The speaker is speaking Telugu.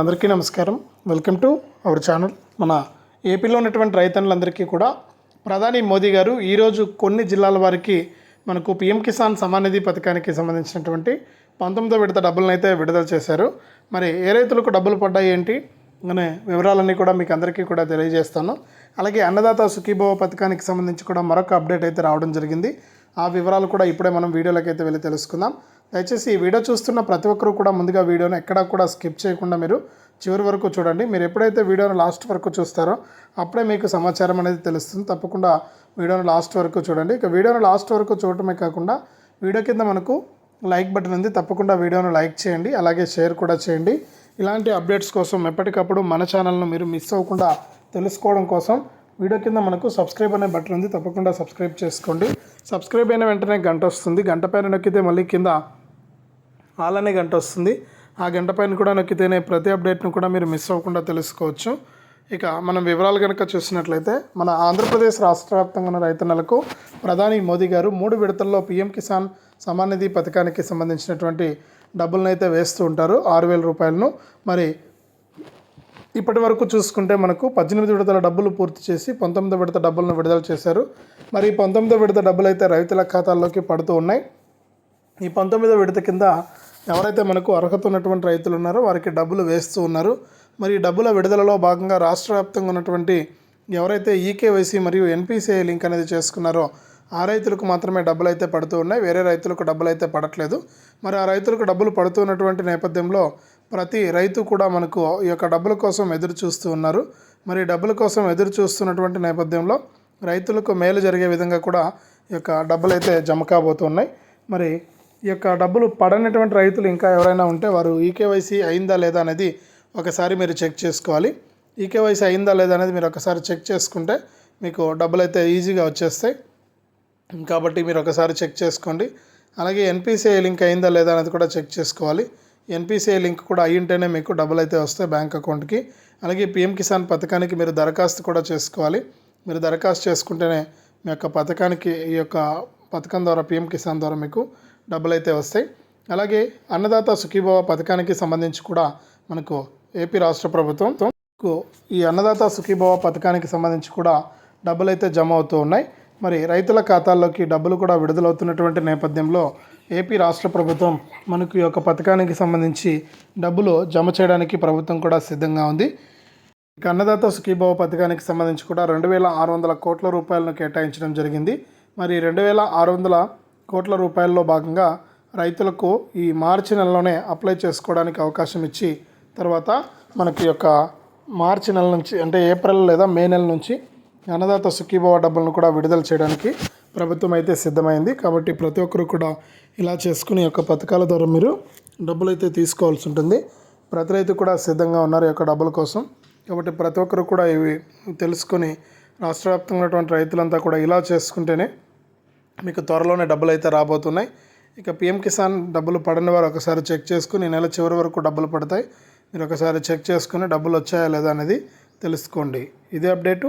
అందరికీ నమస్కారం. వెల్కమ్ టు అవర్ ఛానల్ మన ఏపీలో ఉన్నటువంటి రైతన్నులందరికీ కూడా ప్రధాని మోదీ గారు ఈరోజు కొన్ని జిల్లాల వారికి మనకు పిఎం కిసాన్ సమానిధి పథకానికి సంబంధించినటువంటి పంతొమ్మిదో విడత డబ్బులను అయితే విడుదల చేశారు. మరి ఏ రైతులకు డబ్బులు పడ్డాయి ఏంటి అనే వివరాలన్నీ కూడా మీకు అందరికీ కూడా తెలియజేస్తాను. అలాగే అన్నదాత సుఖీభవ పథకానికి సంబంధించి కూడా మరొక అప్డేట్ అయితే రావడం జరిగింది. ఆ వివరాలు కూడా ఇప్పుడే మనం వీడియోలోకి అయితే వెళ్ళి తెలుసుకుందాం. దయచేసి ఈ వీడియో చూస్తున్న ప్రతి ఒక్కరూ కూడా ముందుగా వీడియోను ఎక్కడా కూడా స్కిప్ చేయకుండా మీరు చివరి వరకు చూడండి. మీరు ఎప్పుడైతే వీడియోను లాస్ట్ వరకు చూస్తారో అప్పుడే మీకు సమాచారం అనేది తెలుస్తుంది. తప్పకుండా వీడియోను లాస్ట్ వరకు చూడండి. ఇక వీడియోను లాస్ట్ వరకు చూడటమే కాకుండా వీడియో కింద మనకు లైక్ బటన్ ఉంది. తప్పకుండా వీడియోను లైక్ చేయండి. అలాగే షేర్ కూడా చేయండి. ఇలాంటి అప్డేట్స్ కోసం ఎప్పటికప్పుడు మన ఛానల్ను మీరు మిస్ అవ్వకుండా తెలుసుకోవడం కోసం వీడియో కింద మనకు సబ్స్క్రైబ్ అనే బటన్ ఉంది తప్పకుండా సబ్స్క్రైబ్ చేసుకోండి. సబ్స్క్రైబ్ అయిన వెంటనే గంట వస్తుంది. గంట పైన నొక్కితే మళ్ళీ కింద ఆల్ అనే గంట వస్తుంది. ఆ గంట పైన కూడా నొక్కితేనే ప్రతి అప్డేట్ను కూడా మీరు మిస్ అవ్వకుండా తెలుసుకోవచ్చు. ఇక మనం వివరాలు కనుక చూసినట్లయితే మన ఆంధ్రప్రదేశ్ రాష్ట్ర వ్యాప్తంగా ఉన్న రైతన్నలకు ప్రధాని మోదీ గారు మూడు విడతల్లో పీఎం కిసాన్ సమాన్ నిధి పథకానికి సంబంధించినటువంటి డబ్బులను అయితే వేస్తూ ఉంటారు. ఆరు వేల రూపాయలను. మరి ఇప్పటి వరకు చూసుకుంటే మనకు పద్దెనిమిది విడతల డబ్బులు పూర్తి చేసి పంతొమ్మిది విడత డబ్బులను విడుదల చేశారు. మరి ఈ పంతొమ్మిదో విడత డబ్బులు అయితే రైతుల ఖాతాల్లోకి పడుతూ ఉన్నాయి. ఈ పంతొమ్మిదో విడత కింద ఎవరైతే మనకు అర్హత ఉన్నటువంటి రైతులు ఉన్నారో వారికి డబ్బులు వేస్తూ ఉన్నారు. మరి డబ్బుల విడుదలలో భాగంగా రాష్ట్ర వ్యాప్తంగా ఉన్నటువంటి ఎవరైతే ఈకేవైసీ మరియు ఎన్పిసిఐ లింక్ అనేది చేసుకున్నారో ఆ రైతులకు మాత్రమే డబ్బులు అయితే పడుతూ ఉన్నాయి. వేరే రైతులకు డబ్బులు అయితే పడట్లేదు. మరి ఆ రైతులకు డబ్బులు పడుతున్నటువంటి నేపథ్యంలో ప్రతి రైతు కూడా మనకు ఈ యొక్క డబ్బుల కోసం ఎదురు చూస్తూ ఉన్నారు. మరి డబ్బుల కోసం ఎదురు చూస్తున్నటువంటి నేపథ్యంలో రైతులకు మేలు జరిగే విధంగా కూడా ఈ యొక్క డబ్బులు అయితే జమ కాబోతున్నాయి. మరి ఈ యొక్క డబ్బులు పడనటువంటి రైతులు ఇంకా ఎవరైనా ఉంటే వారు ఈకేవైసీ అయిందా లేదా అనేది ఒకసారి మీరు చెక్ చేసుకోవాలి. ఈకేవైసీ అయిందా లేదా అనేది మీరు ఒకసారి చెక్ చేసుకుంటే మీకు డబ్బులు అయితే ఈజీగా వచ్చేస్తాయి. కాబట్టి మీరు ఒకసారి చెక్ చేసుకోండి. అలాగే ఎన్పిసిఐ లింక్ అయిందా లేదా అనేది కూడా చెక్ చేసుకోవాలి. ఎన్పిసిఐ లింక్ కూడా అయి ఉంటేనే మీకు డబ్బులు అయితే వస్తాయి బ్యాంక్ అకౌంట్కి. అలాగే పిఎం కిసాన్ పథకానికి మీరు దరఖాస్తు కూడా చేసుకోవాలి. మీరు దరఖాస్తు చేసుకుంటేనే మీ యొక్క పథకానికి ఈ యొక్క పథకం ద్వారా పిఎం కిసాన్ ద్వారా మీకు డబ్బులు అయితే వస్తాయి. అలాగే అన్నదాత సుఖీభవ పథకానికి సంబంధించి కూడా మనకు ఏపీ రాష్ట్ర ప్రభుత్వం కు ఈ అన్నదాత సుఖీభవ పథకానికి సంబంధించి కూడా డబ్బులు అయితే జమ అవుతూ ఉన్నాయి. మరి రైతుల ఖాతాల్లోకి డబ్బులు కూడా విడుదలవుతున్నటువంటి నేపథ్యంలో ఏపీ రాష్ట్ర ప్రభుత్వం మనకు ఈ యొక్క పథకానికి సంబంధించి డబ్బులు జమ చేయడానికి ప్రభుత్వం కూడా సిద్ధంగా ఉంది. ఇక అన్నదాత సుఖీభవ పథకానికి సంబంధించి కూడా రెండు వేల ఆరు వందల కోట్ల రూపాయలను కేటాయించడం జరిగింది. మరి రెండు వేల ఆరు వందల కోట్ల రూపాయల్లో భాగంగా రైతులకు ఈ మార్చి నెలలోనే అప్లై చేసుకోవడానికి అవకాశం ఇచ్చి తర్వాత మనకి యొక్క మార్చి నెల నుంచి అంటే ఏప్రిల్ లేదా మే నెల నుంచి అన్నదాత సుఖీభవ డబ్బులను కూడా విడుదల చేయడానికి ప్రభుత్వం అయితే సిద్ధమైంది. కాబట్టి ప్రతి ఒక్కరు కూడా ఇలా చేసుకుని యొక్క పథకాల ద్వారా మీరు డబ్బులు అయితే తీసుకోవాల్సి ఉంటుంది. ప్రతి రైతు కూడా సిద్ధంగా ఉన్నారు ఈ యొక్క డబ్బుల కోసం. కాబట్టి ప్రతి ఒక్కరు కూడా ఇవి తెలుసుకొని రాష్ట్ర వ్యాప్తంగా ఉన్నటువంటి రైతులంతా కూడా ఇలా చేసుకుంటేనే మీకు త్వరలోనే డబ్బులు అయితే రాబోతున్నాయి. ఇక పిఎం కిసాన్ డబ్బులు పడని వారు ఒకసారి చెక్ చేసుకుని నెల చివరి వరకు డబ్బులు పడతాయి. మీరు ఒకసారి చెక్ చేసుకుని డబ్బులు వచ్చాయా లేదా అనేది తెలుసుకోండి. ఇదే అప్డేటు.